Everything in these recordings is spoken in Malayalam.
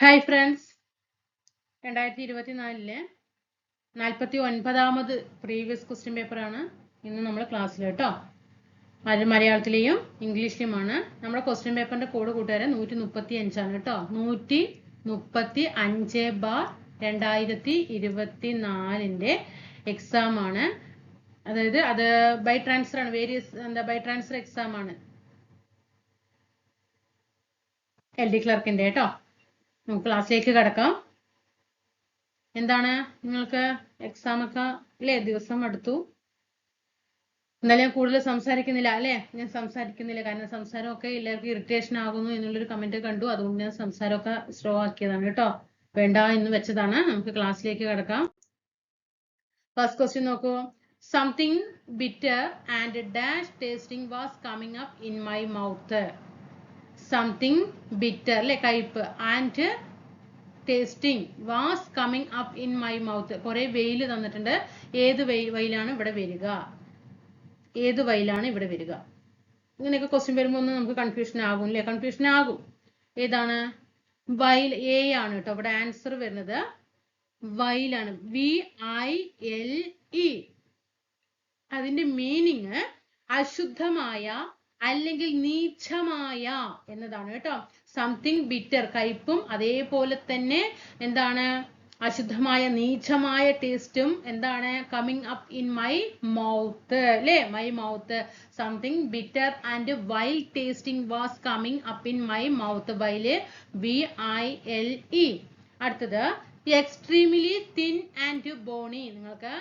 ഹായ് ഫ്രണ്ട്സ് രണ്ടായിരത്തി ഇരുപത്തിനാലിലെ നാൽപ്പത്തി ഒൻപതാമത് പ്രീവിയസ് ക്വസ്റ്റ്യൻ പേപ്പറാണ് ഇന്ന് നമ്മൾ ക്ലാസ്സിൽ കേട്ടോ. മലയാളത്തിലെയും ഇംഗ്ലീഷിലുമാണ് നമ്മുടെ ക്വസ്റ്റ്യൻ പേപ്പറിന്റെ കോഡ് കൂട്ടുകാരെ നൂറ്റി മുപ്പത്തി അഞ്ചാണ് കേട്ടോ. നൂറ്റി മുപ്പത്തി അഞ്ച് ബാർ രണ്ടായിരത്തി ഇരുപത്തി നാലിന്റെ എക്സാം ആണ്. അതായത് അത് ബൈ ട്രാൻസ്ഫർ ആണ്. വേരിയസ് എന്താ ബൈ ട്രാൻസ്ഫർ എക്സാം ആണ്. എൽ ഡി ക്ലർക്കിന്റെ കേട്ടോ. നമുക്ക് ക്ലാസ്സിലേക്ക് കടക്കാം. എന്താണ് നിങ്ങൾക്ക് എക്സാം ഒക്കെ അല്ലേ ദിവസം അടുത്തു. എന്നാലും ഞാൻ കൂടുതൽ സംസാരിക്കുന്നില്ല അല്ലേ? ഞാൻ സംസാരിക്കുന്നില്ല. കാരണം സംസാരമൊക്കെ എല്ലാവർക്കും ഇറിറ്റേഷൻ ആകുന്നു എന്നുള്ളൊരു കമന്റ് കണ്ടു. അതുകൊണ്ട് ഞാൻ സംസാരമൊക്കെ സ്ലോ ആക്കിയതാണ് കേട്ടോ. വേണ്ട എന്ന് വെച്ചതാണ്. നമുക്ക് ക്ലാസ്സിലേക്ക് കടക്കാം. ഫസ്റ്റ് ക്വസ്റ്റ്യൻ നോക്കൂ. Something bitter and dash tasting was coming up in my mouth something bitter അല്ലെ കയ്പ് and tasting was coming up in my mouth കുറെ വെയിൽ തന്നിട്ടുണ്ട്. ഏത് വെയിലാണ് ഇവിടെ വരിക? ഏത് വെയിലാണ് ഇവിടെ വരിക? ഇങ്ങനെയൊക്കെ ക്വസ്റ്റ്യൻ വരുമ്പോൾ ഒന്ന് നമുക്ക് കൺഫ്യൂഷൻ ആകും അല്ലേ കൺഫ്യൂഷൻ ആകും. ഏതാണ്? വൈൽ എ ആണ് കേട്ടോ ഇവിടെ ആൻസർ വരുന്നത് വൈലാണ് വി ഐ എൽ ഇ അതിന്റെ മീനിങ് അശുദ്ധമായ അല്ലെങ്കിൽ നീച്ചമായ എന്നതാണ് കേട്ടോ. സംതിങ് ബിറ്റർ കയ്പും അതേപോലെ തന്നെ എന്താണ്? അശുദ്ധമായ നീചമായ ടേസ്റ്റും എന്താണ്? Coming up in my mouth അല്ലേ? My mouth something bitter and vile tasting was coming up in my mouth vile V I L E അടുത്തത് എക്സ്ട്രീംലി തിൻ ആൻഡ് ബോണി നിങ്ങൾക്ക്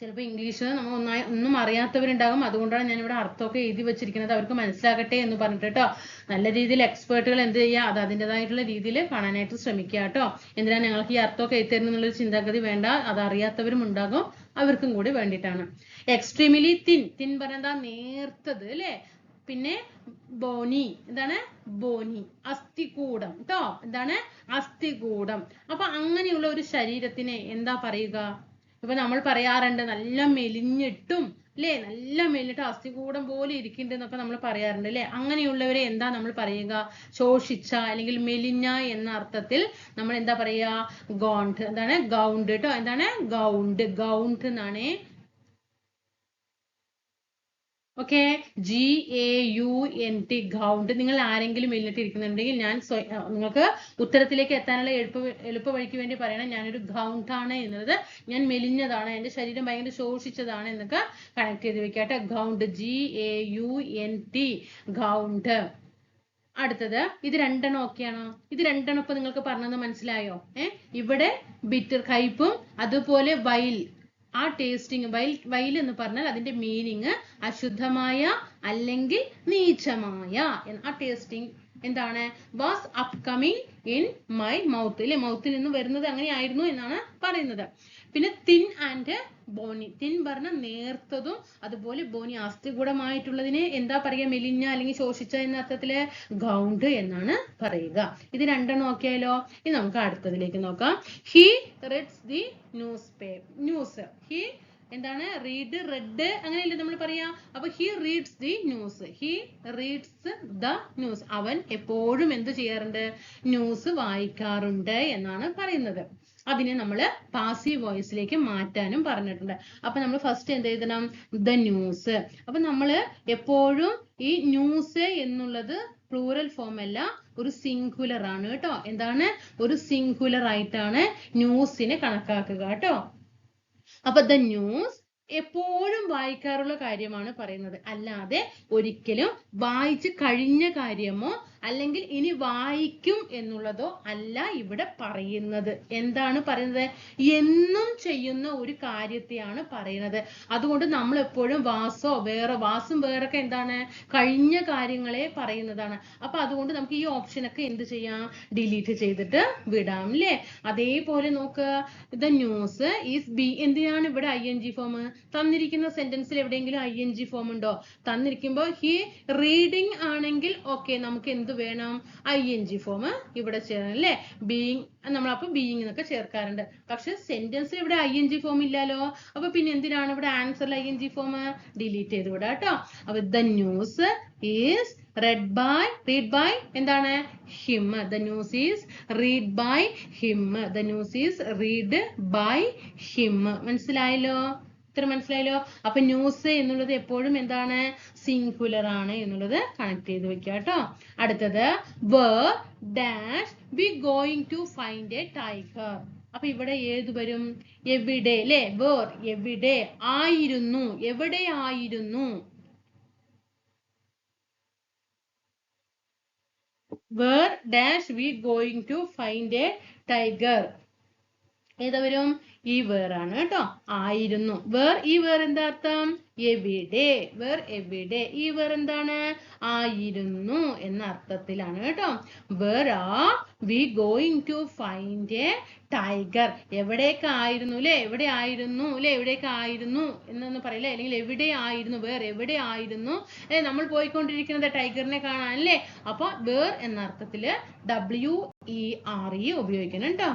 ചിലപ്പോൾ ഇംഗ്ലീഷ് നമ്മൾ ഒന്നായി ഒന്നും അറിയാത്തവരുണ്ടാകും. അതുകൊണ്ടാണ് ഞാൻ ഇവിടെ അർത്ഥമൊക്കെ എഴുതി വെച്ചിരിക്കുന്നത്. അവർക്ക് മനസ്സിലാകട്ടെ എന്ന് പറഞ്ഞിട്ട് കേട്ടോ നല്ല രീതിയിൽ എക്സ്പേർട്ടുകൾ എന്ത് ചെയ്യുക അത് അതിന്റെതായിട്ടുള്ള രീതിയിൽ കാണാനായിട്ട് ശ്രമിക്കുക കേട്ടോ എന്തിനാ ഞങ്ങൾക്ക് ഈ അർത്ഥമൊക്കെ എഴുതി തരുന്നു എന്നുള്ളൊരു ചിന്താഗതി വേണ്ട. അത് അറിയാത്തവരും ഉണ്ടാകും. അവർക്കും കൂടി വേണ്ടിയിട്ടാണ്. എക്സ്ട്രീമിലി തിൻ തിൻ പറഞ്ഞാ നേർത്തത് അല്ലേ പിന്നെ ബോനി എന്താണ്? ബോനി അസ്ഥികൂടം കേട്ടോ എന്താണ്? അസ്ഥികൂടം. അപ്പൊ അങ്ങനെയുള്ള ഒരു ശരീരത്തിനെ എന്താ പറയുക? ഇപ്പൊ നമ്മൾ പറയാറുണ്ട് നല്ല മെലിഞ്ഞിട്ടും അല്ലേ? നല്ല മെലിഞ്ഞിട്ട് അസ്ഥികൂടം പോലെ ഇരിക്കുന്നുണ്ട് എന്നൊക്കെ നമ്മൾ പറയാറുണ്ട് അല്ലേ? അങ്ങനെയുള്ളവരെ എന്താ നമ്മൾ പറയുക? ശോഷിച്ച അല്ലെങ്കിൽ മെലിഞ്ഞ എന്ന അർത്ഥത്തിൽ നമ്മൾ എന്താ പറയുക? ഗോണ്ട് എന്താണ്? ഗൗണ്ട് കേട്ടോ എന്താണ്? ഗൗണ്ട്. ഗൗണ്ട് എന്നാണ് okay G A U N T gaunt നിങ്ങൾ ആരെങ്കിലും ഇല്ലിട്ടിരിക്കുന്നുണ്ടെങ്കിൽ ഞാൻ നിങ്ങൾക്ക് ഉത്തരത്തിലേക്ക് എത്താനുള്ള എളുപ്പ എളുപ്പ വഴിക്ക് വേണ്ടി പറയണം. ഞാനൊരു ഗൗണ്ട് ആണ് എന്നുള്ളത് ഞാൻ മെലിഞ്ഞതാണ്. എന്റെ ശരീരം ഭയങ്കര ശോഷിച്ചതാണ് എന്നൊക്കെ കണക്ട് ചെയ്ത് വെക്കാട്ടെ gaunt G A U N T gaunt അടുത്തത് ഇത് രണ്ടെണ്ണം ഒക്കെയാണോ? ഇത് രണ്ടെണ്ണം ഇപ്പൊ നിങ്ങൾക്ക് പറഞ്ഞത് മനസ്സിലായോ? ഏ? ഇവിടെ ബിറ്റർ കയ്പും അതുപോലെ വൈൽ ആ ടേസ്റ്റിങ് വൈൽ വൈൽ എന്ന് പറഞ്ഞാൽ അതിന്റെ മീനിങ് അശുദ്ധമായ അല്ലെങ്കിൽ നീചമായ. ആ ടേസ്റ്റിംഗ് എന്താണ്? Was up coming in my mouth അല്ലെ? മൗത്തിൽ നിന്ന് വരുന്നത് അങ്ങനെയായിരുന്നു എന്നാണ് പറയുന്നത്. പിന്നെ തിൻ ആൻഡ് ബോണി തിൻ പറഞ്ഞ നേർത്തതും അതുപോലെ ബോണി അസ്ഥികൂടമായിട്ടുള്ളതിനെ എന്താ പറയുക മെലിഞ്ഞ അല്ലെങ്കിൽ ശോഷിച്ച എന്ന അർത്ഥത്തിൽ ഗൗണ്ട് എന്നാണ് പറയുക. ഇത് രണ്ടെണ്ണം നോക്കിയാലോ ഇനി നമുക്ക് അടുത്തതിലേക്ക് നോക്കാം. He reads the newspaper news he എന്താണ്? റീഡ് റെഡ് അങ്ങനെയല്ലേ നമ്മൾ പറയാ? അപ്പൊ he reads the news he reads the news അവൻ എപ്പോഴും എന്ത് ചെയ്യാറുണ്ട്? ന്യൂസ് വായിക്കാറുണ്ട് എന്നാണ് പറയുന്നത്. അതിനെ നമ്മൾ പാസീവ് വോയിസിലേക്ക് മാറ്റാനും പറഞ്ഞിട്ടുണ്ട്. അപ്പൊ നമ്മൾ ഫസ്റ്റ് എന്ത് എഴുതണം? ദ ന്യൂസ് അപ്പൊ നമ്മൾ എപ്പോഴും ഈ ന്യൂസ് എന്നുള്ളത് പ്ലൂറൽ ഫോം അല്ല ഒരു സിംഗുലർ ആണ് കേട്ടോ. എന്താണ്? ഒരു സിംഗുലർ ആയിട്ടാണ് ന്യൂസിനെ കണക്കാക്കുക കേട്ടോ. അപ്പൊ ദ ന്യൂസ് എപ്പോഴും വായിക്കാറുള്ള കാര്യമാണ് പറയുന്നത്. അല്ലാതെ ഒരിക്കലും വായിച്ചു കഴിഞ്ഞ കാര്യമോ അല്ലെങ്കിൽ ഇനി വായിക്കും എന്നുള്ളതോ അല്ല ഇവിടെ പറയുന്നത്. എന്താണ് പറയുന്നത്? എന്നും ചെയ്യുന്ന ഒരു കാര്യത്തെയാണ് പറയുന്നത്. അതുകൊണ്ട് നമ്മൾ എപ്പോഴും വാസോ വേറെ വാസും വേറൊക്കെ എന്താണ്? കഴിഞ്ഞ കാര്യങ്ങളെ പറയുന്നതാണ്. അപ്പൊ അതുകൊണ്ട് നമുക്ക് ഈ ഓപ്ഷനൊക്കെ എന്ത് ചെയ്യാം? ഡിലീറ്റ് ചെയ്തിട്ട് വിടാം അല്ലേ അതേപോലെ നോക്കുക ദ ന്യൂസ് ഈസ് ബി എന്തിനാണ് ഇവിടെ ഐ എൻ ജി ഫോം തന്നിരിക്കുന്ന സെന്റൻസിൽ എവിടെയെങ്കിലും ഐ എൻ ജി ഫോം ഉണ്ടോ? തന്നിരിക്കുമ്പോൾ ഹി റീഡിംഗ് ആണെങ്കിൽ ഓക്കെ നമുക്ക് എന്ത് വേണം? ഐ എൻ ജി ഫോം ഇവിടെ ചേരണം അല്ലേ? ബീയിങ് നമ്മളപ്പോൾ ബീയിങ് എന്നൊക്കെ ചേർക്കാറുണ്ട്. പക്ഷെ സെന്റൻസിൽ ഇവിടെ ഐ എൻ ജി ഫോം ഇല്ലല്ലോ. അപ്പൊ പിന്നെ എന്തിനാണ് ഇവിടെ ആൻസറിൽ I N G form delete ചെയ്ത് വിടാം കേട്ടോ അപ്പൊ the news is read by read by എന്താണ്? Him the news is read by him the news is read by him മനസ്സിലായല്ലോ? ഇത്ര മനസ്സിലായല്ലോ? അപ്പൊ ന്യൂസ് എന്നുള്ളത് എപ്പോഴും എന്താണ്? സിംഗുലർ ആണ് എന്നുള്ളത് കണക്ട് ചെയ്ത് വെക്കുക കേട്ടോ. അടുത്തത് where dash be going to find a tiger അപ്പൊ ഇവിടെ ഏത് വരും? എവിടെ അല്ലെ? വേർ എവിടെ ആയിരുന്നു? എവിടെ ആയിരുന്നു? Where dash we going to find a tiger ഏതാ വരും ഈ വേർ ആണ് കേട്ടോ. ആയിരുന്നു. വേർ ഈ വേർ എന്താ അർത്ഥം എവിടെ? വേർ എവിടെ? ഈ വേർ എന്താണ്? ആയിരുന്നു എന്ന അർത്ഥത്തിലാണ് കേട്ടോ. Where are we going to find a tiger എവിടെയൊക്കെ ആയിരുന്നു അല്ലെ എവിടെ ആയിരുന്നു അല്ലെ എവിടെയൊക്കെ ആയിരുന്നു എന്നൊന്ന് പറയില്ലേ? അല്ലെങ്കിൽ എവിടെ ആയിരുന്നു? വേർ എവിടെ ആയിരുന്നു? അല്ലെ നമ്മൾ പോയിക്കൊണ്ടിരിക്കുന്നത് ടൈഗറിനെ കാണാൻ അല്ലേ അപ്പൊ വേർ എന്ന അർത്ഥത്തിൽ ഡബ്ല്യു ഇ ആർ ഇ ഉപയോഗിക്കണം കേട്ടോ.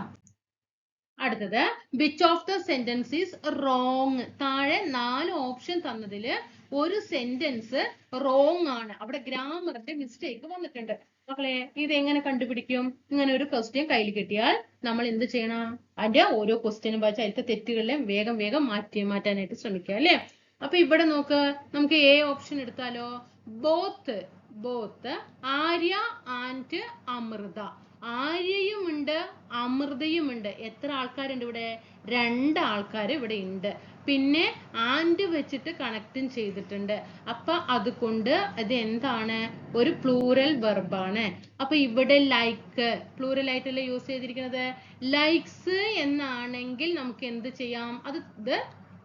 അടുത്തത് which of the sentence is wrong താഴെ നാല് ഓപ്ഷൻ തന്നതിൽ ഒരു സെന്റൻസ് റോങ് ആണ്. അവിടെ ഗ്രാമറിന്റെ മിസ്റ്റേക്ക് വന്നിട്ടുണ്ട്. മക്കളെ ഇത് എങ്ങനെ കണ്ടുപിടിക്കും? ഇങ്ങനെ ഒരു ക്വസ്റ്റ്യൻ കയ്യിൽ കിട്ടിയാൽ നമ്മൾ എന്ത് ചെയ്യണം? അതിന്റെ ഓരോ ക്വസ്റ്റ്യനും വായിച്ച് അതിലത്തെ തെറ്റുകളെ വേഗം വേഗം മാറ്റി മാറ്റാനായിട്ട് ശ്രമിക്കുക അല്ലേ? അപ്പൊ ഇവിടെ നോക്ക് നമുക്ക് എ ഓപ്ഷൻ എടുത്താലോ? Both both Arya and Amrita. ആര്യയുമുണ്ട് അമൃതയുമുണ്ട്. എത്ര ആൾക്കാരുണ്ട് ഇവിടെ? രണ്ട് ആൾക്കാർ ഇവിടെ ഉണ്ട്. പിന്നെ ആൻഡ് വെച്ചിട്ട് കണക്റ്റും ചെയ്തിട്ടുണ്ട്. അപ്പൊ അതുകൊണ്ട് ഇത് എന്താണ്? ഒരു പ്ലൂറൽ വെർബാണ് അപ്പൊ ഇവിടെ ലൈക്ക് പ്ലൂറൽ ആയിട്ടല്ലേ യൂസ് ചെയ്തിരിക്കുന്നത്? ലൈക്സ് എന്നാണെങ്കിൽ നമുക്ക് എന്ത് ചെയ്യാം? അത്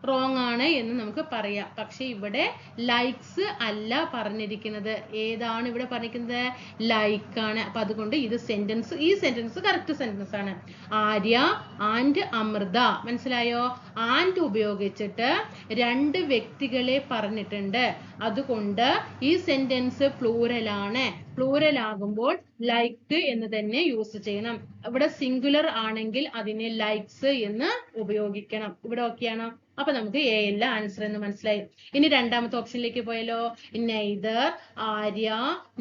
റോങ് ആണ് എന്ന് നമുക്ക് പറയാം. പക്ഷെ ഇവിടെ ലൈക്സ് അല്ല പറഞ്ഞിരിക്കുന്നത്. ഏതാണ് ഇവിടെ പറഞ്ഞിരിക്കുന്നത്? ലൈക്ക് ആണ്. അപ്പൊ അതുകൊണ്ട് ഇത് സെന്റൻസ് ഈ സെന്റൻസ് കറക്റ്റ് സെന്റൻസ് ആണ്. ആര്യ ആൻഡ് അമൃത. മനസ്സിലായോ? ആൻഡ് ഉപയോഗിച്ചിട്ട് രണ്ട് വ്യക്തികളെ പറഞ്ഞിട്ടുണ്ട്. അതുകൊണ്ട് ഈ സെന്റൻസ് പ്ലൂറൽ ആണ്. പ്ലൂറൽ ആകുമ്പോൾ ലൈക്ക് എന്ന് തന്നെ യൂസ് ചെയ്യണം. ഇവിടെ സിംഗുലർ ആണെങ്കിൽ അതിനെ ലൈക്സ് എന്ന് ഉപയോഗിക്കണം. ഇവിടെ ഓക്കെയാണോ അപ്പൊ നമുക്ക് എ അല്ല ആൻസർ എന്ന് മനസ്സിലായി. ഇനി രണ്ടാമത്തെ ഓപ്ഷനിലേക്ക് പോയാലോ? Neither Arya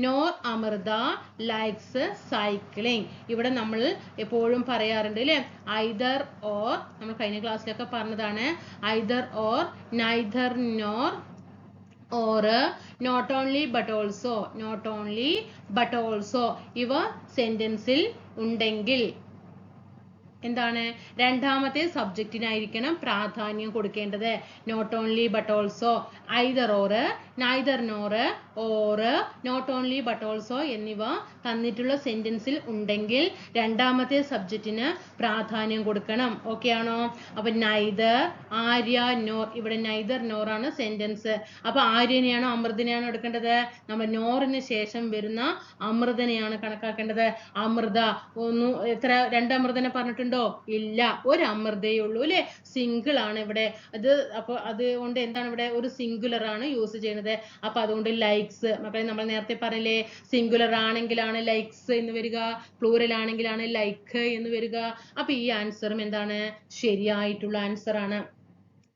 nor Amrita likes cycling ഇവിടെ നമ്മൾ എപ്പോഴും പറയാറുണ്ട് അല്ലെ ഐദർ ഓർ നമ്മൾ കഴിഞ്ഞ ക്ലാസ്സിലൊക്കെ പറഞ്ഞതാണ്. Either or neither nor or not only but also not only but also ഇവ സെന്റൻസിൽ ഉണ്ടെങ്കിൽ എന്താണ്? രണ്ടാമത്തെ സബ്ജക്റ്റിനായിരിക്കണം പ്രാധാന്യം കൊടുക്കേണ്ടത്. Not only but also either or neither nor or not only but also എന്നിവ തന്നിട്ടുള്ള സെന്റൻസിൽ ഉണ്ടെങ്കിൽ രണ്ടാമത്തെ സബ്ജക്റ്റിന് പ്രാധാന്യം കൊടുക്കണം. ഓക്കെ ആണോ? അപ്പൊ നൈദർ ആര്യ നോർ ഇവിടെ നൈദർ നോർ ആണ് സെന്റൻസ് അപ്പൊ ആര്യനെയാണോ അമൃതനെയാണോ എടുക്കേണ്ടത്? നമ്മൾ നോറിന് ശേഷം വരുന്ന അമൃതനെയാണ് കണക്കാക്കേണ്ടത്. അമൃത ഒന്ന് എത്ര? രണ്ട് അമൃതനെ പറഞ്ഞിട്ടുണ്ടോ? ഇല്ല. ഒരു അമൃതയേ ഉള്ളൂ അല്ലെ? സിംഗിൾ ആണ് ഇവിടെ. അത് അപ്പൊ അതുകൊണ്ട് എന്താണ് ഇവിടെ? ഒരു സിംഗുലർ ആണ് യൂസ് ചെയ്യുന്നത്. അപ്പൊ അതുകൊണ്ട് ലൈക്സ് അപ്പൊ നമ്മൾ നേരത്തെ പറഞ്ഞില്ലേ സിംഗുലർ ആണെങ്കിലാണ് ലൈക്സ് എന്ന് വരിക പ്ലൂറൽ ആണെങ്കിലാണ് ലൈക്ക് എന്ന് വരിക. അപ്പൊ ഈ ആൻസറും എന്താണ്? ശരിയായിട്ടുള്ള ആൻസർ ആണ്.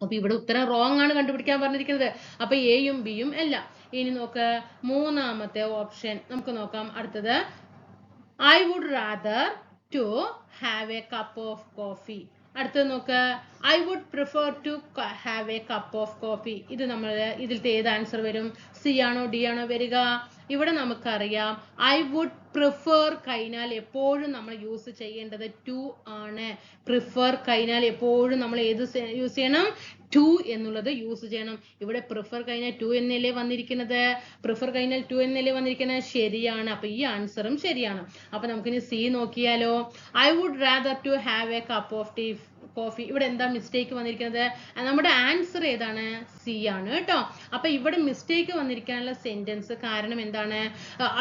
അപ്പൊ ഇവിടെ ഉത്തരം റോങ് ആണ് കണ്ടുപിടിക്കാൻ പറഞ്ഞിരിക്കുന്നത്. അപ്പൊ എയും ബിയും അല്ല ഇനി നോക്ക് മൂന്നാമത്തെ ഓപ്ഷൻ നമുക്ക് നോക്കാം. അടുത്തത് I would rather to have a cup of coffee അടുത്തത് നോക്ക്. I would prefer to have a cup of coffee ഇത് നമ്മൾ ഇതിലത്തെ ഏത് ആൻസർ വരും? സി ആണോ ഡി ആണോ വരിക? ഇവിടെ നമുക്കറിയാം ഐ വുഡ് പ്രിഫർ കഴിഞ്ഞാൽ എപ്പോഴും നമ്മൾ യൂസ് ചെയ്യേണ്ടത് ടു ആണ്. പ്രിഫർ കഴിഞ്ഞാൽ എപ്പോഴും നമ്മൾ ഏത് യൂസ് ചെയ്യണം? ടു എന്നുള്ളത് യൂസ് ചെയ്യണം. ഇവിടെ പ്രിഫർ കഴിഞ്ഞാൽ ടു എന്നല്ലേ വന്നിരിക്കുന്നത്? പ്രിഫർ കഴിഞ്ഞാൽ ടു എന്നല്ലേ വന്നിരിക്കുന്നത്? ശരിയാണ്. അപ്പൊ ഈ ആൻസറും ശരിയാണ്. അപ്പൊ നമുക്കിനി സി നോക്കിയാലോ? I would rather to have a cup of tea coffee. ഇവിടെ എന്താ മിസ്റ്റേക്ക് വന്നിരിക്കുന്നത്? നമ്മുടെ ആൻസർ ഏതാണ്? സി ആണ് കേട്ടോ. അപ്പൊ ഇവിടെ മിസ്റ്റേക്ക് വന്നിരിക്കാനുള്ള സെന്റൻസ് കാരണം എന്താണ്?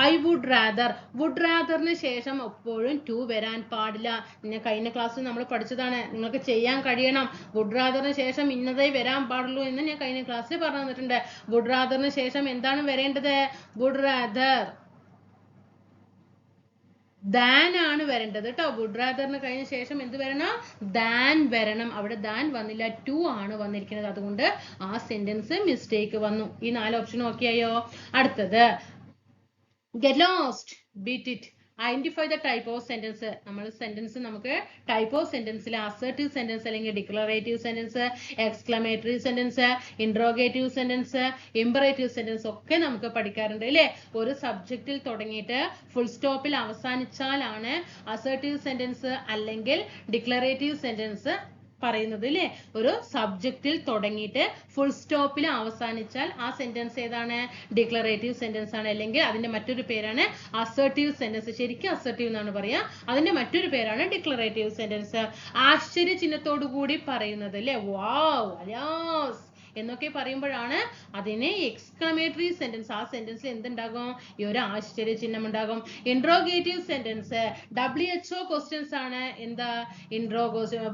ഐ വുഡ് റാദർ വുഡ് റാദറിന് ശേഷം എപ്പോഴും ടു വരാൻ പാടില്ല. പിന്നെ കഴിഞ്ഞ ക്ലാസ്സിൽ നമ്മൾ പഠിച്ചതാണ്. നിങ്ങൾക്ക് ചെയ്യാൻ കഴിയണം. വുഡ് റാദറിന് ശേഷം ഇന്നതേ വരാൻ പാടുള്ളൂ എന്ന് ഞാൻ കഴിഞ്ഞ ക്ലാസ്സിൽ പറഞ്ഞു തന്നിട്ടുണ്ട്. വുഡ് റാദറിന് ശേഷം എന്താണ് വരേണ്ടത്? വുഡ് റാദർ ദാൻ ആണ് വരേണ്ടത് കേട്ടോ. വുഡ് റാദറിന് കഴിഞ്ഞ ശേഷം എന്ത് വരണം? ദാൻ വരണം. അവിടെ ദാൻ വന്നില്ല. ടു ആണ് വന്നിരിക്കുന്നത്. അതുകൊണ്ട് ആ സെന്റൻസ് മിസ്റ്റേക്ക് വന്നു. ഈ നാല് ഓപ്ഷൻ ഓക്കെ ആയോ അടുത്തത്. Get lost beat it identify the type of sentence നമ്മൾ സെന്റൻസ് നമുക്ക് ടൈപ്പ് ഓഫ് സെന്റൻസിൽ അസേർട്ടീവ് സെന്റൻസ് അല്ലെങ്കിൽ declarative sentence exclamatory sentence interrogative sentence imperative sentence ഒക്കെ നമുക്ക് പഠിക്കാറുണ്ട് അല്ലേ? ഒരു സബ്ജക്റ്റിൽ തുടങ്ങിയിട്ട് ഫുൾ സ്റ്റോപ്പിൽ അവസാനിച്ചാലാണ് അസേർട്ടീവ് സെന്റൻസ് അല്ലെങ്കിൽ ഡിക്ലറേറ്റീവ് സെന്റൻസ് പറയുന്നത് അല്ലേ ഒരു സബ്ജക്റ്റിൽ തുടങ്ങിയിട്ട് ഫുൾ സ്റ്റോപ്പിൽ അവസാനിച്ചാൽ ആ സെന്റൻസ് ഏതാണ്? ഡിക്ലറേറ്റീവ് സെന്റൻസ് ആണ്. അല്ലെങ്കിൽ അതിന്റെ മറ്റൊരു പേരാണ് അസർട്ടീവ് സെന്റൻസ് ശരിക്കും അസർട്ടീവ് എന്നാണ് പറയാ. അതിന്റെ മറ്റൊരു പേരാണ് ഡിക്ലറേറ്റീവ് സെന്റൻസ് ആശ്ചര്യ ചിഹ്നത്തോടു കൂടി പറയുന്നത് അല്ലേ വാവ് അലാസ് എന്നൊക്കെ പറയുമ്പോഴാണ് അതിനെ എക്സ്ക്ലമേറ്ററി സെന്റൻസ് ആ സെന്റൻസിൽ എന്തുണ്ടാകും? ഈ ഒരു ആശ്ചര്യ ചിഹ്നം ഉണ്ടാകും. Interrogative sentence W H O questions ആണ്. എന്താ? ഇൻട്രോ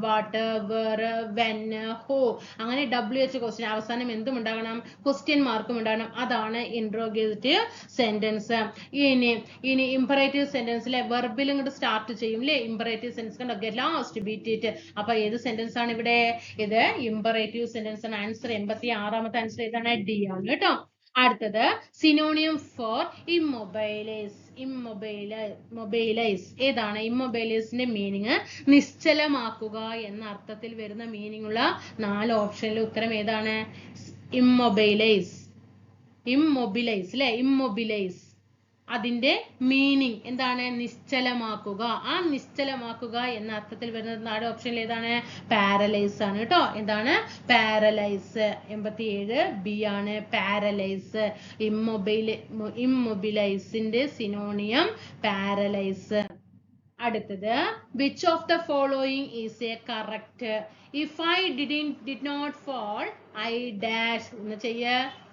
വാട്ട് വെർ വെൻ ഹോ അങ്ങനെ ഡബ്ല്യു എച്ച് ക്വസ്റ്റ്യൻ അവസാനം എന്തും ഉണ്ടാകണം? ക്വസ്റ്റ്യൻ മാർക്കും ഉണ്ടാകണം. അതാണ് ഇൻട്രോഗേറ്റീവ് സെന്റൻസ് ഇനി ഇനി ഇമ്പറേറ്റീവ് സെന്റൻസിലെ വെർബിൽ ഇങ്ങോട്ട് സ്റ്റാർട്ട് ചെയ്യും അല്ലേ ഇമ്പറേറ്റീവ് സെന്റൻസ് കണ്ടോ? ഗെറ്റ് ലാസ്റ്റ് ബീറ്റ് അപ്പൊ ഏത് സെന്റൻസ് ആണ് ഇവിടെ? ഇത് ഇമ്പറേറ്റീവ് സെന്റൻസ് ആണ്. ആൻസർ എൺപത്തി ആറാമത്തെ ആൻസർ ഏതാണ്? ഡി ആണ് കേട്ടോ. അടുത്തത് സിനോണിയം ഫോർ ഇമ്മൊബൈലൈസ് ഇമ്മൊബൈല മൊബൈലൈസ് ഏതാണ്? ഇമ്മൊബൈലൈസിന്റെ മീനിങ് നിശ്ചലമാക്കുക എന്ന അർത്ഥത്തിൽ വരുന്ന മീനിങ് ഉള്ള നാല് ഓപ്ഷനിലെ ഉത്തരം ഏതാണ്? ഇമ്മൊബൈലൈസ് ഇമ്മൊബിലൈസ് അല്ലെ ഇമ്മൊബിലൈസ് അതിന്റെ മീനിങ് എന്താണ്? നിശ്ചലമാക്കുക. ആ നിശ്ചലമാക്കുക എന്ന അർത്ഥത്തിൽ വരുന്നത് നാട് ഓപ്ഷനിൽ ഏതാണ്? പാരലൈസ് ആണ് കേട്ടോ. എന്താണ്? പാരലൈസ് എൺപത്തിയേഴ് ബി ആണ് പാരലൈസ് ഇമ്മൊബൈൽ ഇമ്മൊബിലൈസിന്റെ സിനോണിയം പാരലൈസ് അടുത്തത് which of the following is a correct if I didn't did not fall I dash ഒന്ന് ചെയ്യ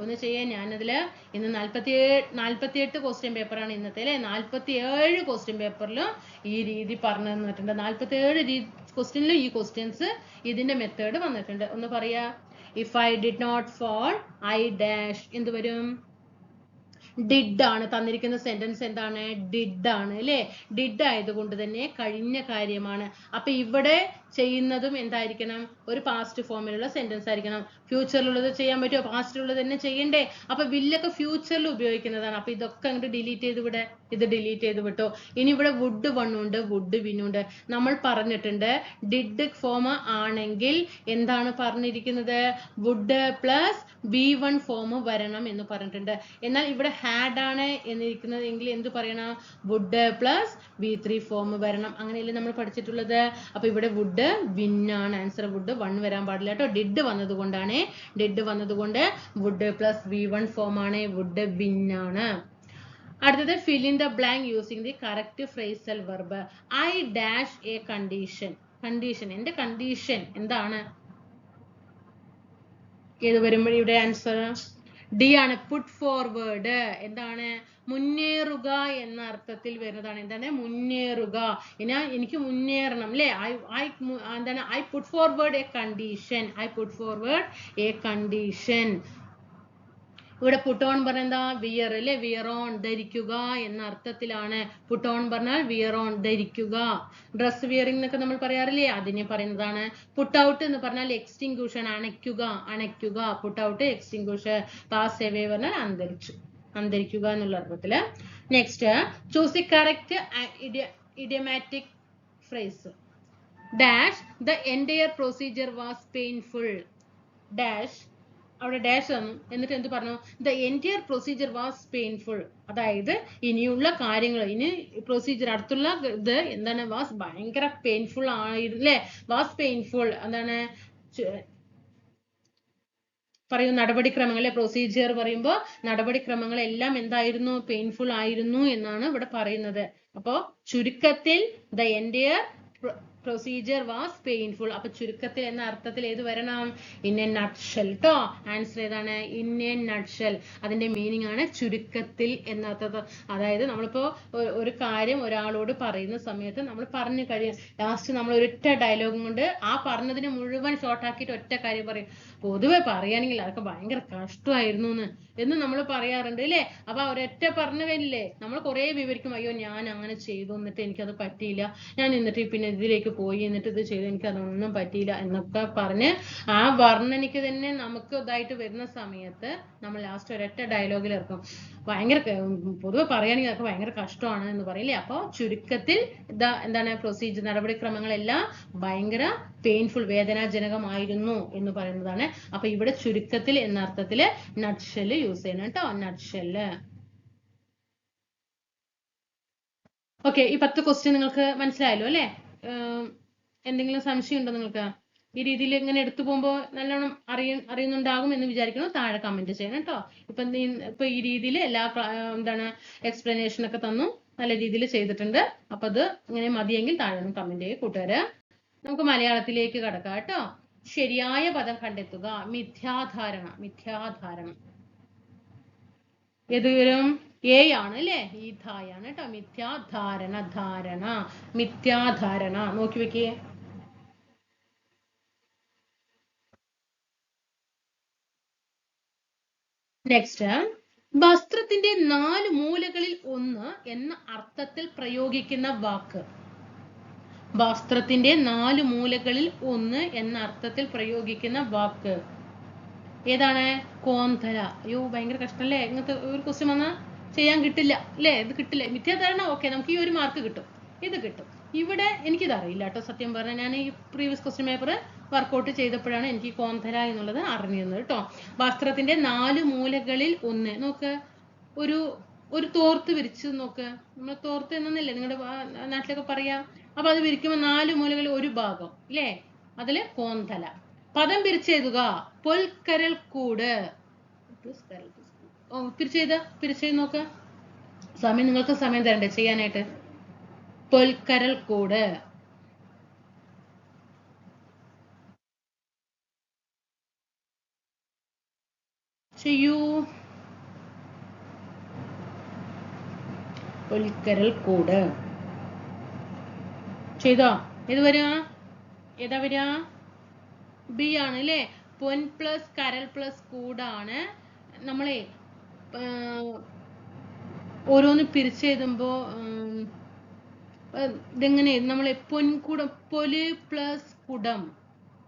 ഒന്ന് ചെയ്യ. ഞാനതിൽ ഇന്ന് നാൽപ്പത്തി നാൽപ്പത്തി എട്ട് ക്വസ്റ്റ്യൻ പേപ്പറാണ് ഇന്നത്തെ അല്ലേ നാൽപ്പത്തി ഏഴ് ക്വസ്റ്റ്യൻ പേപ്പറിലും ഈ രീതി പറഞ്ഞു തന്നിട്ടുണ്ട്. നാൽപ്പത്തി ഏഴ് ക്വസ്റ്റ്യനിലും ഈ ക്വസ്റ്റ്യൻസ് ഇതിന്റെ മെത്തേഡ് വന്നിട്ടുണ്ട്. ഒന്ന് പറയാ if I did not fall I dash എന്ത് വരും? ഡിഡ് ആണ് തന്നിരിക്കുന്ന സെന്റൻസ് എന്താണ്? ഡിഡ് ആണ് അല്ലേ? ഡിഡ് ആയതുകൊണ്ട് തന്നെ കഴിഞ്ഞ കാര്യമാണ്. അപ്പൊ ഇവിടെ ചെയ്യുന്നതും എന്തായിരിക്കണം? ഒരു പാസ്റ്റ് ഫോമിലുള്ള സെന്റൻസ് ആയിരിക്കണം. ഫ്യൂച്ചറിലുള്ളത് ചെയ്യാൻ പറ്റുമോ പാസ്റ്റിലുള്ളത് തന്നെ ചെയ്യണ്ടേ? അപ്പൊ വില്ലൊക്കെ ഫ്യൂച്ചറിൽ ഉപയോഗിക്കുന്നതാണ്. അപ്പൊ ഇതൊക്കെ അങ്ങോട്ട് ഡിലീറ്റ് ചെയ്ത് വിടെ ഇത് ഡിലീറ്റ് ചെയ്ത് വിട്ടോ. ഇനി ഇവിടെ വുഡ് വണ്ണുണ്ട് വുഡ് വിനുണ്ട് നമ്മൾ പറഞ്ഞിട്ടുണ്ട് ഡിഡ് ഫോമ ആണെങ്കിൽ എന്താണ് പറഞ്ഞിരിക്കുന്നത്? Would plus V one form വരണം എന്ന് പറഞ്ഞിട്ടുണ്ട്. എന്നാൽ ഇവിടെ ഹാഡ് ആണ് എന്നിരിക്കുന്നത് എങ്കിൽ എന്ത് പറയണം? Would plus V three form വരണം. അങ്ങനെയല്ലേ നമ്മൾ പഠിച്ചിട്ടുള്ളത്. അപ്പൊ ഇവിടെ വുഡ് വിൻ ആണ്. ആൻസർ വുഡ് വൺ വരാൻ പാടില്ല കേട്ടോ. ഡിഡ് വന്നതുകൊണ്ടാണ്. ഡിഡ് വന്നതുകൊണ്ട് would plus V one form ആണ്. വുഡ് വിൻ ആണ്. അടുത്തത് fill in the blank using the correct phrasal verb I dash a condition condition എന്റെ കണ്ടീഷൻ എന്താണ്? ഏത് വരുമ്പോൾ ഇവിടെ ആൻസർ ഡി ആണ്. പുട്ട് ഫോർവേഡ് എന്താണ്? മുന്നേറുക എന്ന അർത്ഥത്തിൽ വരുന്നതാണ്. എന്താണ്? മുന്നേറുക. ഇനി എനിക്ക് മുന്നേറണം അല്ലേ? ഐ ഐ എന്താണ്? I put forward a condition I put forward a condition ഇവിടെ പുട്ടോൺ പറഞ്ഞ എന്താ? വിയർ അല്ലെ? വിയർ ഓൺ ധരിക്കുക എന്ന അർത്ഥത്തിലാണ് പുട്ടോൺ പറഞ്ഞാൽ വിയർ ഓൺ ധരിക്കുക. ഡ്രസ് വിയറിംഗ് എന്നൊക്കെ നമ്മൾ പറയാറില്ലേ? അതിനെ പറയുന്നതാണ്. പുട്ട് ഔട്ട് എന്ന് പറഞ്ഞാൽ എക്സ്റ്റിങ്ക്യൂഷൻ അണയ്ക്കുക അണയ്ക്കുക. Put out extinction pass away പറഞ്ഞാൽ അന്തരിച്ചു. അന്തരിക്കുക എന്നുള്ള അർത്ഥത്തിൽ next choose the correct idiomatic phrase dash the entire procedure was painful dash അവിടെ ഡാഷ് തന്നു എന്നിട്ട് എന്ത് പറഞ്ഞു? The entire procedure was painful അതായത് ഇനിയുള്ള കാര്യങ്ങൾ ഇനി പ്രൊസീജിയർ അടുത്തുള്ള ഇത് എന്താണ്? വാസ് ഭയങ്കര പെയിൻഫുൾ ആയിരുന്നു അല്ലേ വാസ് പെയിൻഫുൾ എന്താണ്? പറയൂ നടപടിക്രമങ്ങളെ പ്രൊസീജിയർ പറയുമ്പോൾ നടപടിക്രമങ്ങൾ എല്ലാം എന്തായിരുന്നു? പെയിൻഫുൾ ആയിരുന്നു എന്നാണ് ഇവിടെ പറയുന്നത്. അപ്പോ ചുരുക്കത്തിൽ the entire procedure was painful അപ്പൊ ചുരുക്കത്തിൽ എന്ന അർത്ഥത്തിൽ ഏത് വരണം? ഇൻ എ നട്ഷൽ ട്ടോ? ആൻസർ ഏതാണ്? ഇൻ എ നട്ഷൽ അതിന്റെ മീനിങ് ആണ് ചുരുക്കത്തിൽ എന്ന അർത്ഥത്തിൽ അതായത് നമ്മളിപ്പോ ഒരു കാര്യം ഒരാളോട് പറയുന്ന സമയത്ത് നമ്മൾ പറഞ്ഞു കഴിയും. ലാസ്റ്റ് നമ്മൾ ഒരൊറ്റ ഡയലോഗും കൊണ്ട് ആ പറഞ്ഞതിന് മുഴുവൻ ഷോർട്ട് ആക്കിയിട്ട് ഒറ്റ കാര്യം പറയും. പൊതുവെ പറയുകയാണെങ്കിൽ അതൊക്കെ ഭയങ്കര കഷ്ടമായിരുന്നു എന്ന് എന്ന് നമ്മൾ പറയാറുണ്ട് അല്ലേ അപ്പൊ അവരൊറ്റ പറഞ്ഞു കഴിഞ്ഞില്ലേ നമ്മൾ കുറെ വിവരിക്കും അയ്യോ ഞാൻ അങ്ങനെ ചെയ്തു എന്നിട്ട് എനിക്കത് പറ്റിയില്ല. ഞാൻ എന്നിട്ട് പിന്നെ ഇതിലേക്ക് പോയി എന്നിട്ട് ഇത് ചെയ്തു എനിക്ക് അതൊന്നും പറ്റിയില്ല എന്നൊക്കെ പറഞ്ഞ് ആ വർണനയ്ക്ക് തന്നെ നമുക്ക് ഇതായിട്ട് വരുന്ന സമയത്ത് നമ്മൾ ലാസ്റ്റ് ഒരൊറ്റ ഡയലോഗിൽ ഇറക്കും. ഭയങ്കര പൊതുവെ പറയുകയാണെങ്കിൽ അതൊക്കെ ഭയങ്കര കഷ്ടമാണ് എന്ന് പറയില്ലേ അപ്പോൾ ചുരുക്കത്തിൽ ഇതാ എന്താണ് പ്രൊസീജിയർ നടപടിക്രമങ്ങളെല്ലാം ഭയങ്കര പെയിൻഫുൾ വേദനാജനകമായിരുന്നു എന്ന് പറയുന്നതാണ് അപ്പൊ ഇവിടെ ചുരുക്കത്തിൽ എന്ന അർത്ഥത്തിൽ നട്ട്ഷെൽ യൂസ് ചെയ്യണം കേട്ടോ നട്ട്ഷെൽ ഓക്കെ ഈ പത്ത് ക്വസ്റ്റ്യൻ നിങ്ങൾക്ക് മനസ്സിലായല്ലോ അല്ലേ? എന്തെങ്കിലും സംശയം ഉണ്ടോ നിങ്ങൾക്ക്? ഈ രീതിയിൽ ഇങ്ങനെ എടുത്തു പോകുമ്പോൾ നല്ലോണം അറിയ അറിയുന്നുണ്ടാകും എന്ന് വിചാരിക്കുന്നു. താഴെ കമന്റ് ചെയ്യണം കേട്ടോ. ഇപ്പൊ നീ- ഇപ്പൊ ഈ രീതിയിൽ എല്ലാ എന്താണ് എക്സ്പ്ലനേഷൻ ഒക്കെ തന്നു. നല്ല രീതിയിൽ ചെയ്തിട്ടുണ്ട്. അപ്പൊ അത് ഇങ്ങനെ മതിയെങ്കിൽ താഴെ കമന്റ് ചെയ്യുക കൂട്ടുകാര്. നമുക്ക് മലയാളത്തിലേക്ക് കടക്കാം കേട്ടോ. ശരിയായ പദം കണ്ടെത്തുക. മിഥ്യാധാരണ മിഥ്യാധാരണ. ഏത് വരും എ ആണ് അല്ലേ? ഈ ധായാണ് കേട്ടോ. മിഥ്യാധാരണ ധാരണ മിഥ്യാധാരണ. നോക്കി വെക്കേ. നെക്സ്റ്റ് വസ്ത്രത്തിന്റെ നാല് മൂലകളിൽ ഒന്ന് എന്ന അർത്ഥത്തിൽ പ്രയോഗിക്കുന്ന വാക്ക്. വസ്ത്രത്തിന്റെ നാല് മൂലകളിൽ ഒന്ന് എന്ന അർത്ഥത്തിൽ പ്രയോഗിക്കുന്ന വാക്ക്. ഏതാണ്? കോന്തല. അയ്യോ ഭയങ്കര കഷ്ടല്ലേ? ഇങ്ങനത്തെ ഒരു ക്വസ്റ്റ്യൻ വന്നാൽ ചെയ്യാൻ കിട്ടില്ല. അല്ലേ? ഇത് കിട്ടില്ല. മിഥ്യാധാരണ ഓക്കെ നമുക്ക് ഈ ഒരു മാർക്ക് കിട്ടും. ഇത് കിട്ടും. ഇവിടെ എനിക്കിത് അറിയില്ല കേട്ടോ സത്യം പറഞ്ഞാൽ ഞാൻ ഈ പ്രീവിയസ് ക്വസ്റ്റ്യൻ പേപ്പർ വർക്കൗട്ട് ചെയ്തപ്പോഴാണ് എനിക്ക് കോന്തല എന്നുള്ളത് അറിഞ്ഞത് കേട്ടോ. വസ്ത്രത്തിന്റെ നാല് മൂലകളിൽ ഒന്ന്. നോക്ക്. ഒരു ഒരു തോർത്ത് വിരിച്ച് നോക്ക്. നമ്മൾ തോർത്ത് എന്നല്ലേ നിങ്ങളുടെ നാട്ടിലൊക്കെ പറയാ. അപ്പൊ അത് വിരിക്കുമ്പോൾ നാല് മൂലകളിൽ ഒരു ഭാഗം ഇല്ലേ? അതിൽ കോന്തല. പദം പിരിച്ചെഴുതുക. പൊൽക്കരൽ കൂട്. ഓ പിരിച്ചെഴുത പിരിച്ചെഴുതി നോക്ക്. സമയം നിങ്ങൾക്ക് സമയം തരണ്ടേ ചെയ്യാനായിട്ട്? പൊൽക്കരൽ കൂട്. ചെയ്യൂ. പൊൽക്കരൽ കൂട്. ചെയ്തോ? ഏത് വരിക? ഏതാ വരിക? ബി ആണ് അല്ലേ? പൊൻ പ്ലസ് കരൽ പ്ലസ് കൂടാണ്. നമ്മളെ ഓരോന്ന് പിരിച്ചെഴുതുമ്പോ ഇതെങ്ങനെ? നമ്മളെ പൊൻകുടം പൊൽ പ്ലസ് കുടം.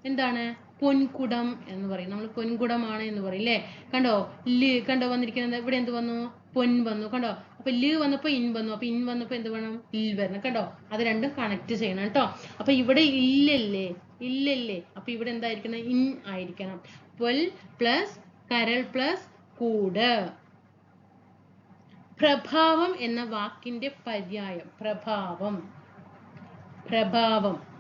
എന്താണ്? പൊൻകുടം എന്ന് പറയും. നമ്മൾ പൊൻകുടമാണ് എന്ന് പറയും അല്ലേ? കണ്ടോ? ൽ കണ്ടോ വന്നിരിക്കുന്നത്? ഇവിടെ എന്ത് വന്നു? പൊൻ വന്നു. കണ്ടോ? അപ്പൊ ൽ വന്നപ്പോ ഇൻ വന്നു. അപ്പൊ ഇൻ വന്നപ്പോ എന്ത് വേണം? ഇൽ വരണം കണ്ടോ അത് രണ്ടും കണക്ട് ചെയ്യണം കേട്ടോ. അപ്പൊ ഇവിടെ ഇല്ലല്ലേ? ഇല്ലല്ലേ? അപ്പൊ ഇവിടെ എന്തായിരിക്കണം? ഇൻ ആയിരിക്കണം. പൊൽ പ്ലസ് കരൾ പ്ലസ് കൂട്. പ്രഭാവം എന്ന വാക്കിന്റെ പര്യായം. പ്രഭാവം. പ്രഭാവം.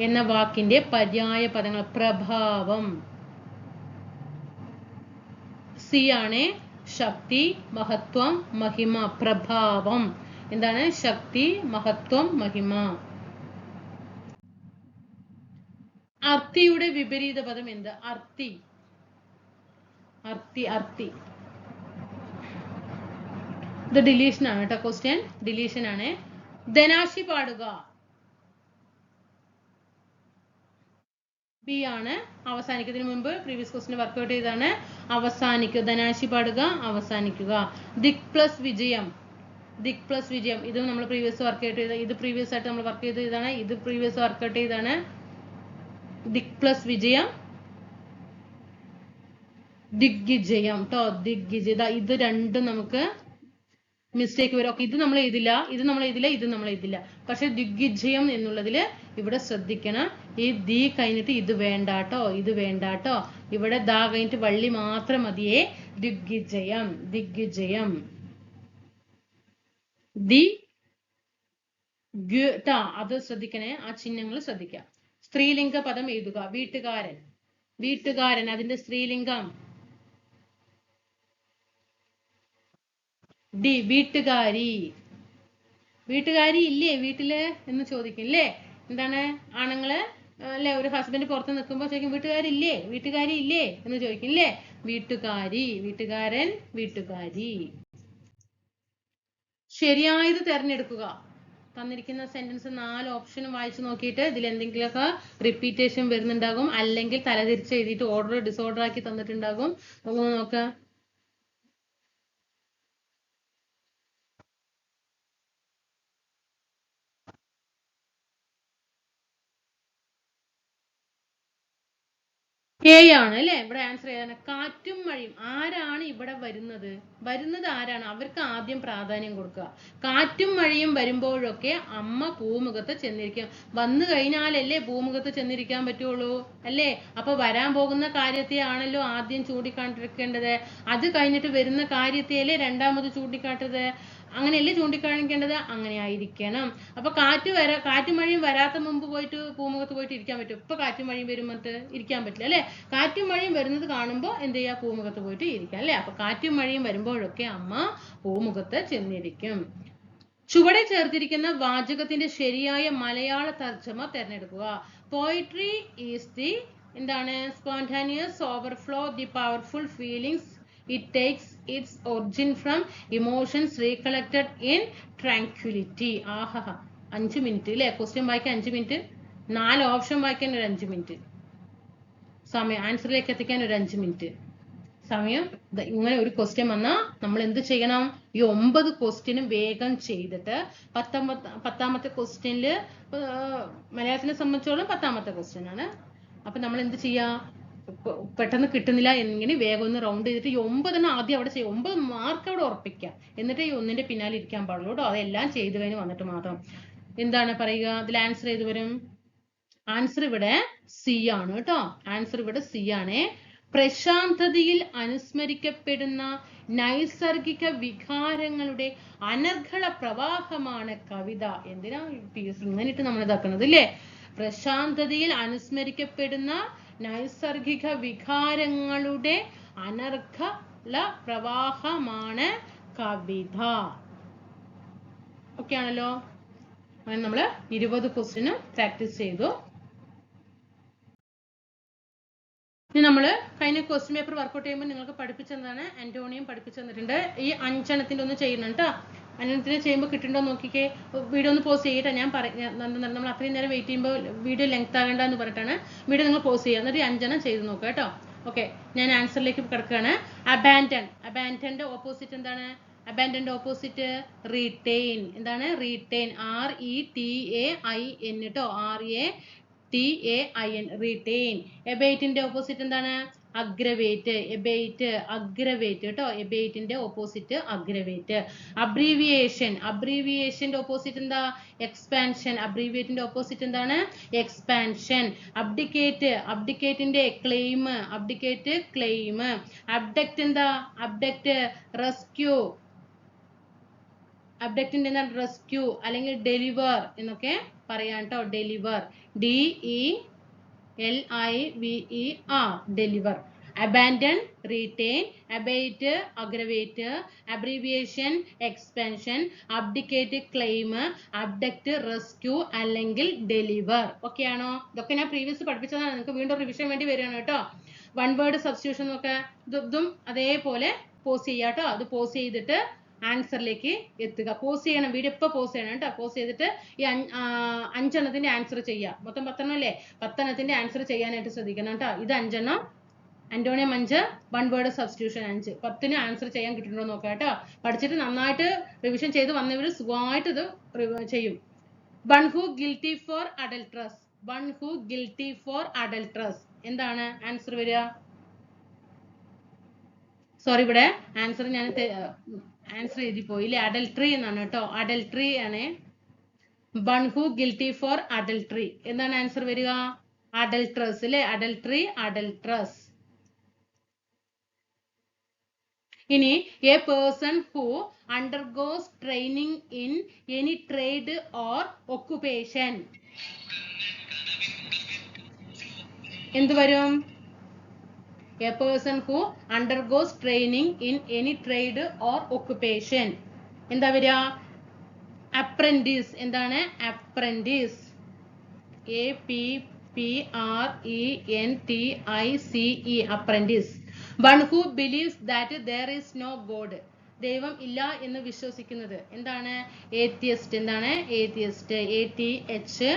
എന്ന വാക്കിന്റെ പര്യായ പദങ്ങൾ പ്രഭാവം. സി ആണ് ശക്തി മഹത്വം മഹിമ പ്രഭാവം. എന്താണ്? ശക്തി മഹത്വം മഹിമ. അർത്തിയുടെ വിപരീത പദം എന്ത്? അർത്തി. അർത്തി അർത്തി. ഇത് ഡിലീഷൻ ആണ് കേട്ടോ ക്വസ്റ്റ്യൻ ഡിലീഷൻ ആണ്. ധനാശി പാടുക. ബി ആണ്. അവസാനിക്കുന്നതിന് മുമ്പ് പ്രീവിയസ് ക്വസ്റ്റിന് വർക്ക്ഔട്ട് ചെയ്താണ് അവസാനിക്കുക. ധനാശി പാടുക. അവസാനിക്കുക. ദിക് പ്ലസ് വിജയം. ദിക് പ്ലസ് വിജയം. ഇതും നമ്മൾ പ്രീവിയസ് വർക്ക്ഔട്ട് ചെയ്ത ഇത് പ്രീവിയസ് ആയിട്ട് നമ്മൾ വർക്ക് ചെയ്തതാണ് ഇത് പ്രീവിയസ് വർക്ക്ഔട്ട് ചെയ്താണ്. ദിക് പ്ലസ് വിജയം. ദിഗ്വിജയം ട്ടോ. ദിഗ്വിജയ ഇത് രണ്ടും നമുക്ക് മിസ്റ്റേക്ക് വരും. ഓക്കെ ഇത് നമ്മൾ എഴുതില്ല. ഇത് നമ്മൾ എഴുതില്ല. ഇത് നമ്മൾ എഴുതില്ല. പക്ഷെ ദിഗ്വിജയം എന്നുള്ളതിൽ ഇവിടെ ശ്രദ്ധിക്കണം. ഈ ദീ കഴിഞ്ഞിട്ട് ഇത് വേണ്ടാട്ടോ ഇത് വേണ്ടാട്ടോ. ഇവിടെ ദാ കഴിഞ്ഞിട്ട് വള്ളി മാത്രം മതിയേ. ദിഗ്വിജയം ദിഗ്വിജയം. ദി ട്ടാ അത് ശ്രദ്ധിക്കണേ. ആ ചിഹ്നങ്ങൾ ശ്രദ്ധിക്കാം. സ്ത്രീലിംഗ പദം എഴുതുക. വീട്ടുകാരൻ. വീട്ടുകാരൻ അതിന്റെ സ്ത്രീലിംഗം. ഡി വീട്ടുകാരി. വീട്ടുകാരി ഇല്ലേ വീട്ടിൽ എന്ന് ചോദിക്കും ഇല്ലേ? എന്താണ്? ആണുങ്ങൾ ആ, അല്ലെ ഒരു ഹസ്ബൻഡ് പുറത്ത് നിൽക്കുമ്പോൾ ചോദിക്കും വീട്ടുകാരില്ലേ? വീട്ടുകാരി ഇല്ലേ എന്ന് ചോദിക്കും ഇല്ലേ? വീട്ടുകാരി വീട്ടുകാരൻ വീട്ടുകാരി. ശരിയായത് തെരഞ്ഞെടുക്കുക. തന്നിരിക്കുന്ന സെന്റൻസ് നാല് ഓപ്ഷനും വായിച്ചു നോക്കിയിട്ട് ഇതിൽ എന്തെങ്കിലുമൊക്കെ റിപ്പീറ്റേഷൻ വരുന്നുണ്ടാകും. അല്ലെങ്കിൽ തലതിരിച്ച് എഴുതിയിട്ട് ഓർഡർ ഡിസോർഡർ ആക്കി തന്നിട്ടുണ്ടാകും. നമുക്ക് എ ആണ് അല്ലെ? ഇവിടെ ആൻസർ ചെയ്താണ് കാറ്റും മഴയും. ആരാണ് ഇവിടെ വരുന്നത്? വരുന്നത് ആരാണ്? അവർക്ക് ആദ്യം പ്രാധാന്യം കൊടുക്കുക. കാറ്റും മഴയും വരുമ്പോഴൊക്കെ അമ്മ ഭൂമുഖത്ത് ചെന്നിരിക്കും. വന്നു കഴിഞ്ഞാലല്ലേ ഭൂമുഖത്ത് ചെന്നിരിക്കാൻ പറ്റുള്ളൂ? അല്ലേ? അപ്പൊ വരാൻ പോകുന്ന കാര്യത്തെ ആണല്ലോ ആദ്യം ചൂണ്ടിക്കാണിക്കേണ്ടത് അത് കഴിഞ്ഞിട്ട് വരുന്ന കാര്യത്തെയല്ലേ രണ്ടാമത് ചൂണ്ടിക്കാട്ടത് അങ്ങനെയല്ലേ ചൂണ്ടിക്കാണിക്കേണ്ടത്? അങ്ങനെ ആയിരിക്കണം. അപ്പൊ കാറ്റ് വരാ കാറ്റും മഴയും വരാത്ത മുമ്പ് പോയിട്ട് പൂമുഖത്ത് പോയിട്ട് ഇരിക്കാൻ പറ്റും ഇപ്പൊ കാറ്റും മഴയും വരുമ്പോൾ ഇരിക്കാൻ പറ്റില്ല അല്ലെ? കാറ്റും മഴയും വരുന്നത് കാണുമ്പോൾ എന്ത് ചെയ്യാ? പൂമുഖത്ത് പോയിട്ട് ഇരിക്കാം അല്ലെ? അപ്പൊ കാറ്റും മഴയും വരുമ്പോഴൊക്കെ അമ്മ പൂമുഖത്ത് ചെന്നിരിക്കും. ചുവടെ ചേർത്തിരിക്കുന്ന വാചകത്തിന്റെ ശരിയായ മലയാള തർജമ തിരഞ്ഞെടുക്കുക. പോയിട്രി ഈസ് ദി എന്താണ്? Spontaneous overflow the powerful feelings it takes its origin from emotions recollected in tranquility. ആഹാ അഞ്ച് മിനിറ്റ് അല്ലേ ക്വസ്റ്റ്യൻ വായിക്കാൻ അഞ്ച് മിനിറ്റ് നാല് ഓപ്ഷൻ വായിക്കാൻ ഒരു അഞ്ച് മിനിറ്റ് സമയം ആൻസറിലേക്ക് എത്തിക്കാൻ ഒരു അഞ്ച് മിനിറ്റ് സമയം ഇങ്ങനെ ഒരു ക്വസ്റ്റ്യൻ വന്നാൽ നമ്മൾ എന്ത് ചെയ്യണം? ഈ ഒമ്പത് ക്വസ്റ്റ്യനും വേഗം ചെയ്തിട്ട് പത്തൊമ്പത് പത്താമത്തെ ക്വസ്റ്റ്യനിൽ മലയാളത്തിനെ സംബന്ധിച്ചോളം പത്താമത്തെ ക്വസ്റ്റ്യൻ ആണ്. അപ്പൊ നമ്മൾ എന്ത് ചെയ്യാ? പെ- പെട്ടെന്ന് കിട്ടുന്നില്ല. എന്നിങ്ങനെ വേഗം ഒന്ന് റൗണ്ട് ചെയ്തിട്ട് ഒമ്പതെണ്ണം ആദ്യം അവിടെ ചെയ്യും ഒമ്പത് മാർക്ക് അവിടെ ഉറപ്പിക്കാം. എന്നിട്ട് ഈ ഒന്നിന്റെ പിന്നാലെ ഇരിക്കാൻ പാടുള്ളൂ കേട്ടോ അതെല്ലാം ചെയ്തു കഴിഞ്ഞ് വന്നിട്ട് മാത്രം. എന്താണ് പറയുക? ഇതിൽ ആൻസർ ചെയ്ത് വരും? ആൻസർ ഇവിടെ സി ആണ് കേട്ടോ. ആൻസർ ഇവിടെ സി ആണ്. പ്രശാന്തതയിൽ അനുസ്മരിക്കപ്പെടുന്ന നൈസർഗിക വികാരങ്ങളുടെ അനർഘള പ്രവാഹമാണ് കവിത. എന്തിനാ ഇങ്ങനെയിട്ട് നമ്മൾ ഇതാക്കുന്നത് അല്ലേ പ്രശാന്തതയിൽ അനുസ്മരിക്കപ്പെടുന്ന നൈസർഗിക വികാരങ്ങളുടെ അനർഘല പ്രവാഹമാണ് കവിത. ഓക്കെ ആണല്ലോ? അങ്ങനെ നമ്മൾ ഇരുപത് ക്വസ്റ്റിനും പ്രാക്ടീസ് ചെയ്തു. ഇനി നമ്മൾ കഴിഞ്ഞ ക്വസ്റ്റ്യൻ പേപ്പർ വർക്കൗട്ട് ചെയ്യുമ്പോൾ നിങ്ങൾക്ക് പഠിപ്പിച്ചതാണ് ആന്റോണിയം പഠിപ്പിച്ചു തന്നിട്ടുണ്ട്. ഈ അഞ്ചെണ്ണത്തിന്റെ ഒന്ന് ചെയ്യണം കേട്ടോ. അഞ്ചെണ്ണത്തിന് ചെയ്യുമ്പോൾ കിട്ടുന്നുണ്ടോ നോക്കിക്കേ. വീഡിയോ ഒന്ന് പോസ് ചെയ്യട്ടെ ഞാൻ പറയാം നമ്മൾ അത്രയും നേരം വെയിറ്റ് ചെയ്യുമ്പോൾ വീഡിയോ ലെങ്ത് ആകണ്ട എന്ന് പറഞ്ഞിട്ടാണ് വീഡിയോ നിങ്ങൾ പോസ് ചെയ്യുക. എന്നിട്ട് അഞ്ചെണ്ണം ചെയ്ത് നോക്കുക കേട്ടോ. ഓക്കെ ഞാൻ ആൻസറിലേക്ക് കിടക്കുകയാണ്. അബാൻഡൺ അബാൻഡന്റെ ഓപ്പോസിറ്റ് എന്താണ്? അബാൻഡന്റെ ഓപ്പോസിറ്റ് റീറ്റെയിൻ എന്താണ്? Retain R E T A I N കേട്ടോ R A T A I N retain എബേറ്റിന്റെ opposite എന്താണ്? അഗ്രവേറ്റ് എബേറ്റ് അഗ്രവേറ്റ് കേട്ടോ എബേറ്റിന്റെ ഓപ്പോസിറ്റ് അഗ്രവേറ്റ് അബ്രീവിയേഷൻ അബ്രീവിയേഷന്റെ ഓപ്പോസിറ്റ് എന്താ? എക്സ്പാൻഷൻ അബ്രീവിയേറ്റിന്റെ ഓപ്പോസിറ്റ് എന്താണ്? എക്സ്പാൻഷൻ അബ്ഡിക്കേറ്റ് അബ്ഡിക്കേറ്റിന്റെ ക്ലെയിം അബ്ഡിക്കേറ്റ് ക്ലെയിം അബ്ഡക്റ്റ് എന്താ? അബ്ഡക്റ്റ് റെസ്ക്യൂ അബ്ഡക്റ്റിന്റെ എന്താണ്? റെസ്ക്യൂ അല്ലെങ്കിൽ ഡെലിവർ എന്നൊക്കെ പറയാം കേട്ടോ deliver D E L I V E R deliver abandon retain abate aggravate abbreviation expansion abdicate claim abduct rescue അല്ലെങ്കിൽ ഡെലിവർ ഓക്കെ ആണോ? ഇതൊക്കെ ഞാൻ പ്രീവിയസ് പഠിപ്പിച്ചതാണ്. നിങ്ങൾക്ക് വീണ്ടും റിവിഷൻ വേണ്ടി വരികയാണ് കേട്ടോ. വൺ വേർഡ് സബ്സ്റ്റിറ്റ്യൂഷൻ ഒക്കെ ഇതും അതേപോലെ പോസ് ചെയ്യാം കേട്ടോ. അത് പോസ് ചെയ്തിട്ട് ആൻസറിലേക്ക് എത്തുക. പോസ് ചെയ്യണം. വീഡിയോ ഇപ്പൊ പോസ് ചെയ്യണം കേട്ടോ. പോസ് ചെയ്തിട്ട് ഈ അഞ്ച് ആ, അഞ്ചെണ്ണത്തിന്റെ ആൻസർ ചെയ്യുക മൊത്തം പത്തെണ്ണം അല്ലേ പത്തെണ്ണത്തിന്റെ ആൻസർ ചെയ്യാനായിട്ട് ശ്രദ്ധിക്കണം കേട്ടോ. ഇത് അഞ്ചെണ്ണം. അന്റോണിയം അഞ്ച് വൺ വേർഡ് സബ്സ്റ്റിറ്റ്യൂഷൻ അഞ്ച്. പത്തിന് ആൻസർ ചെയ്യാൻ കിട്ടുന്നുണ്ടോ നോക്കാം കേട്ടോ. പഠിച്ചിട്ട് നന്നായിട്ട് റിവിഷൻ ചെയ്ത് വന്നവർ സുഖമായിട്ട് ഇത് ചെയ്യും. One who guilty for adulterous one who guilty for adulterous എന്താണ് ആൻസർ വരിക? സോറി ഇവിടെ ആൻസർ ഞാൻ ആൻസർ എഴുതി പോയി ഇല്ലേ? അഡൽട്രി എന്നാണ് കേട്ടോ. അഡൽട്രി ആണ്. One who guilty for adultery എന്താണ് ആൻസർ വരിക? അഡൽട്രസ് അല്ലെ അഡൽട്രി അഡൽട്രസ് ഇനി a person who undergoes training in any trade or occupation എന്ത് വരും? A person who undergoes training in any trade or occupation എന്താ വരിക? അപ്രന്റീസ് എന്താണ്? Apprentice A P P R E N T I C E apprentice one who believes that there is no god ദൈവം ഇല്ല എന്ന് വിശ്വസിക്കുന്നത്. എന്താണ്? ഏത്തിയസ്റ്റ് എന്താണ്? Atheist A T H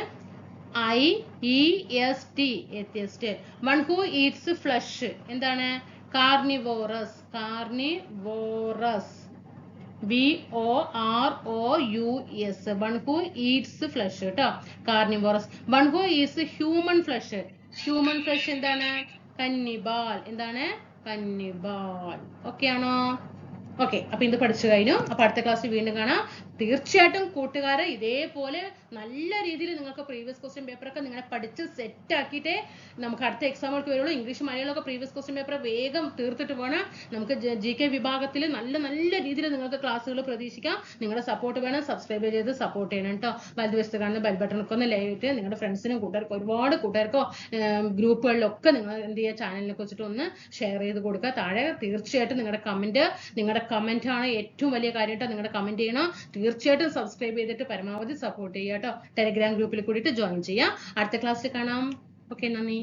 I E S T atheist one who eats flesh എന്താണ്? Carnivorous carnivorous V O R O U S one who eats flesh കേട്ടോ? Carnivorous one who is human flesh human flesh എന്താണ്? കന്നിബാൽ എന്താണ്? കന്നിബാൽ ഓക്കെ ആണോ? ഓക്കെ അപ്പൊ ഇത് പഠിച്ചു കഴിഞ്ഞു. അപ്പൊ അടുത്ത ക്ലാസ്സിൽ വീണ്ടും കാണാം. തീർച്ചയായിട്ടും കൂട്ടുകാരെ ഇതേപോലെ നല്ല രീതിയിൽ നിങ്ങൾക്ക് പ്രീവിയസ് ക്വസ്റ്റ്യൻ പേപ്പർ ഒക്കെ നിങ്ങളെ പഠിച്ച് സെറ്റ് ആക്കിയിട്ടേ നമുക്ക് അടുത്ത എക്സാമുകൾക്ക് വരുള്ളൂ. ഇംഗ്ലീഷ് മലയാളമൊക്കെ പ്രീവിയസ് ക്വസ്റ്റ്യൻ പേപ്പർ വേഗം തീർത്തിട്ട് വേണം നമുക്ക് ജി കെ വിഭാഗത്തിൽ നല്ല നല്ല രീതിയിൽ നിങ്ങൾക്ക് ക്ലാസ്സുകൾ പ്രതീക്ഷിക്കാം. നിങ്ങളുടെ സപ്പോർട്ട് വേണം. സബ്സ്ക്രൈബ് ചെയ്ത് സപ്പോർട്ട് ചെയ്യണം കേട്ടോ വലതുവശത്ത് കാണുന്ന ബെൽ ബട്ടണൊക്കെ ഒന്ന് ഇട്ട് നിങ്ങളുടെ ഫ്രണ്ട്സിനും കൂട്ടുകാർക്കും ഒരുപാട് കൂട്ടുകാർക്കോ ഗ്രൂപ്പുകളിലൊക്കെ നിങ്ങൾ എന്ത് ചെയ്യുക? ചാനലിനെ കുറിച്ചിട്ട് ഒന്ന് ഷെയർ ചെയ്ത് കൊടുക്കുക. താഴെ തീർച്ചയായിട്ടും നിങ്ങളുടെ കമന്റ് നിങ്ങളുടെ കമന്റ് ആണ് ഏറ്റവും വലിയ കാര്യമായിട്ട് നിങ്ങളുടെ കമന്റ് ചെയ്യണം. തീർച്ചയായിട്ടും സബ്സ്ക്രൈബ് ചെയ്തിട്ട് പരമാവധി സപ്പോർട്ട് ചെയ്യാട്ടോ ടെലിഗ്രാം ഗ്രൂപ്പിൽ കൂടിയിട്ട് ജോയിൻ ചെയ്യാം അടുത്ത ക്ലാസ്സിൽ കാണാം. ഓക്കെ നന്ദി.